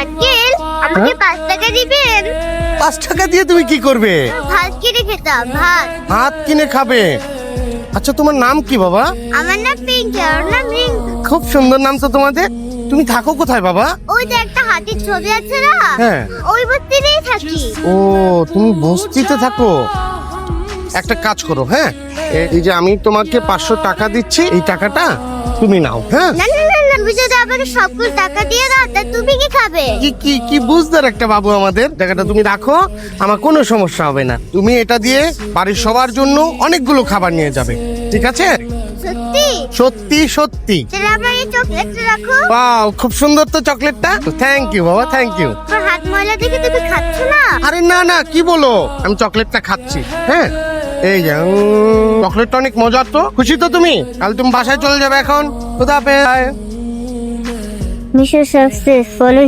Uncle আমাকে পাঁচ টাকা দিবেন? পাঁচ টাকা দিয়ে তুমি কি করবে? ভাত কিনে খেতাম ভাত। ভাত কিনে খাবে? আচ্ছা তোমার নাম কি বাবা? আমার নাম পিঙ্কি আর নাম রিঙ্কু। খুব সুন্দর নাম তো তোমাদের। তুমি থাকো কোথায় বাবা? ওই যে একটা হাতির ছবি আছে না? হ্যাঁ। ওই বস্তিতেই থাকি। ও তুমি বস্তিতে থাকো? একটা কাজ করো হ্যাঁ? এই যে আমি তোমাকে পাঁচশো টাকা দিচ্ছি এই টাকাটা তুমি নাও হ্যাঁ? না না না না, তুমি যদি আমাকে সবগুলো টাকা দিয়ে দাও তা তুমি কি খাবে? কি কি কি বুঝদার একটা বাবু আমাদের? টাকাটা তুমি রাখো আমার কোনো সমস্যা হবে না। তুমি এটা দিয়ে বাড়ির সবার জন্য অনেকগুলো খাবার নিয়ে যাবে। ঠিক আছে? সত্যি? সত্যি সত্যি। তাহলে আমার এই চকলেটটা রাখো। বাও খুব সুন্দর তো চকলেটটা থ্যাংক ইউ বাবা থ্যাংক ইউ তোমার হাত ময়লা দেখে তুমি খাচ্ছ না? আরে না না কি বলো? আমি চকলেটটা খাচ্ছি হ্যাঁ? এই যে উম, চকলেটটা অনেক মজার তো। খুশি তো তুমি? কাল তুমি বাসায় চলে যাবে এখন। কোথা পেয়ে মিশো সাকসেস ফলো